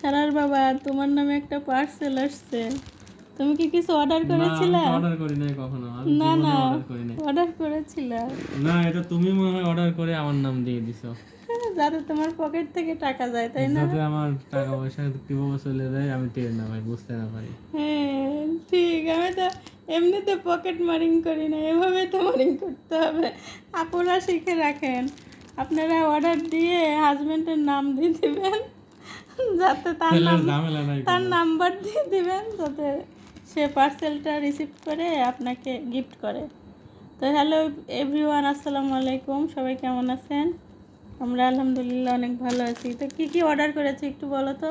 সারার বাবা তোমার নামে একটা পার্সেল আসছে। তুমি কি কিছু অর্ডার করেছিলে? অর্ডার করি নাই কখনো না না অর্ডার করেছিলে। না এটা তুমি মনে হয় অর্ডার করে আমার নাম দিয়ে দিছো। যাতে তোমার পকেট থেকে টাকা যায় তাই না? যাতে আমার টাকা পয়সা কীভাবে চলে যায় আমি টের না ভাই বুঝতে না পারি। হ্যাঁ ঠিক আমি তো এমনিতে পকেট মারিং করি না এভাবে তো মারিং করতে হবে। আপনারা শিখে রাখেন আপনারা অর্ডার দিয়ে হাজবেন্ডের নাম দিয়ে দিবেন। যাতে তার তার নাম্বার দিয়ে দিবেন যাতে সে পার্সেলটা রিসিভ করে আপনাকে গিফট করে। তো হ্যালো এভরিওয়ান আসসালামু আলাইকুম। সবাই কেমন আছেন? আমরা আলহামদুলিল্লাহ অনেক ভালো আছি। তো কি কি অর্ডার করেছি একটু বলো তো।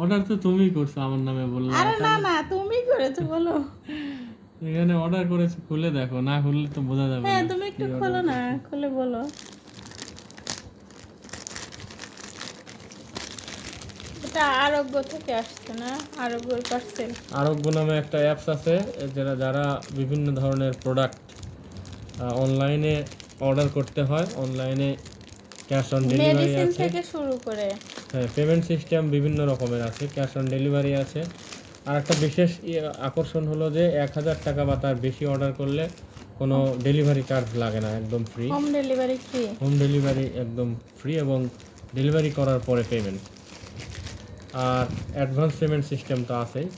অর্ডার তো তুমিই করছ আমার নামে বললে আরে না না তুমি করেছ বলো। এখানে অর্ডার করেছি খুলে দেখো না খুললে তো বোঝা যাবে হ্যাঁ তুমি একটু খোলো না খুলে বলো। এটা আরোগ্য থেকে আসছে না? আরোগ্যর পার্সেল আরোগ্য নামে একটা অ্যাপস আছে যারা যারা বিভিন্ন ধরনের প্রোডাক্ট অনলাইনে অর্ডার করতে হয় অনলাইনে ক্যাশ অন ডেলিভারি আছে। থেকে শুরু করে। হ্যাঁ পেমেন্ট সিস্টেম বিভিন্ন রকমের আছে ক্যাশ অন ডেলিভারি আছে। আর একটা বিশেষ আকর্ষণ হলো যে এক হাজার টাকা বা তার বেশি অর্ডার করলে কোনো ডেলিভারি চার্জ লাগে না একদম free home delivery free home delivery একদম ফ্রি এবং ডেলিভারি করার পরে পেমেন্ট আর অ্যাডভান্স পেমেন্ট সিস্টেম তো আছেই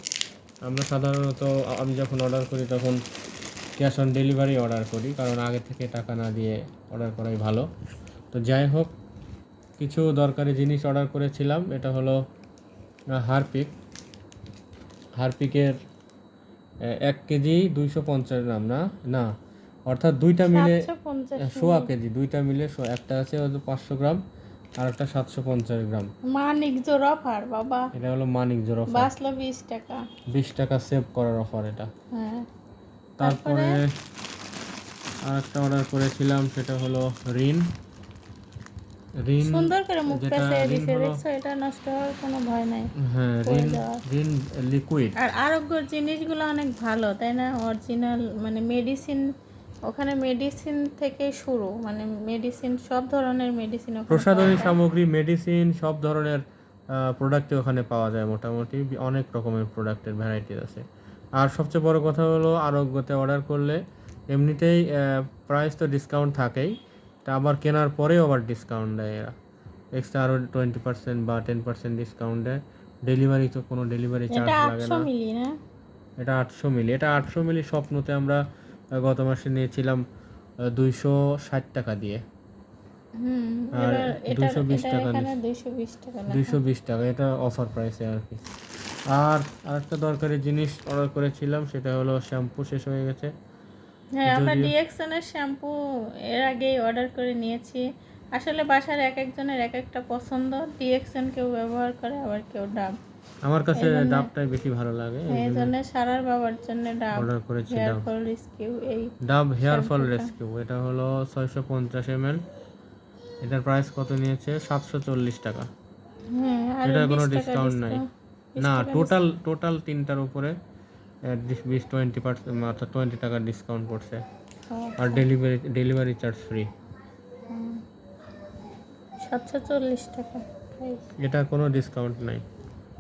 আমরা সাধারণত আমি যখন অর্ডার করি তখন ক্যাশ অন ডেলিভারি অর্ডার করি কারণ আগে থেকে টাকা না দিয়ে অর্ডার করাই ভালো। তো যাই হোক কিছু দরকারি জিনিস অর্ডার করেছিলাম এটা হলো হারপিক। হারপিকের এক কেজি দুইশো পঞ্চাশ গ্রাম না? না অর্থাৎ দুইটা মিলে সোয়া কেজি দুইটা মিলে একটা আছে পাঁচশো গ্রাম। আর একটা সাতশো পঞ্চাশ গ্রাম। মানিক জোর অফার বাবা। এটা হলো মানিক জোর অফার। বাঁচলো বিশ টাকা। বিশ টাকা সেভ করার অফার এটা। হ্যাঁ। তারপরে আর একটা অর্ডার করেছিলাম সেটা হলো ঋণ। ঋণ সুন্দর করে দিছে দেখছ? এটা নষ্ট হওয়ার কোনো ভয় নাই। হ্যাঁ যাওয়ার। ঋণ লিকুইড আর আরোগ্যর জিনিসগুলো অনেক ভালো তাই না? অরিজিনাল মানে মেডিসিন ওখানে মেডিসিন থেকে শুরু মানে মেডিসিন সব ধরনের মেডিসিন প্রসাধনী সামগ্রী মেডিসিন সব ধরনের প্রোডাক্টই ওখানে পাওয়া যায় মোটামুটি। অনেক রকমের প্রোডাক্টের ভ্যারাইটি আছে। আর সবচেয়ে বড় কথা হলো আরোগ্যতে অর্ডার করলে এমনিতেই প্রাইস তো ডিসকাউন্ট থাকেই তা আবার কেনার পরেও আবার ডিসকাউন্ট দেয় এরা। এক্সট্রা আরও টোয়েন্টি পার্সেন্ট বা টেন পার্সেন্ট ডিসকাউন্ট দেয়। ডেলিভারি তো কোনো ডেলিভারি চার্জ এটা লাগে আটশো না? মিলি এটা আটশো মিলি। এটা আটশো মিলি স্বপ্নতে আমরা গত মাসে নিয়েছিলাম দুইশো ষাট টাকা দিয়ে। আর এবার এটা 220 এটা টাকা এখানে দুইশো বিশ টাকা। দুইশো বিশ টাকা এটা অফার প্রাইসে আর কি। আর আরেকটা দরকারি জিনিস অর্ডার করেছিলাম সেটা হলো শ্যাম্পু শেষ হয়ে গেছে। হ্যাঁ আমরা ডিএক্সনের শ্যাম্পু এর আগেই অর্ডার করে নিয়েছি। আসলে বাসার এক একজনের এক একটা পছন্দ ডিএক্সন কেউ ব্যবহার করে আবার কেউ ডাব আমার কাছে ডাবটাই বেশি ভালো লাগে এই জন্য সারার বাবার জন্য ডাব অর্ডার করেছি ডাব। ফল রেস্কিউ এই ডাব হেয়ার ফল রেস্কিউ এটা হলো ছয়শো পঞ্চাশ এম এটার প্রাইস কত নিয়েছে? সাতশো চল্লিশ টাকা। হ্যাঁ এটার কোনো ডিসকাউন্ট নাই। না টোটাল টোটাল তিনটার উপরে বিশ- টোয়েন্টি পার্সেন্ট অর্থাৎ টোয়েন্টি টাকার ডিসকাউন্ট পড়ছে। আর ডেলিভারি ডেলিভারি চার্জ ফ্রি। সাতশো চল্লিশ টাকা। এটার কোনো ডিসকাউন্ট নাই।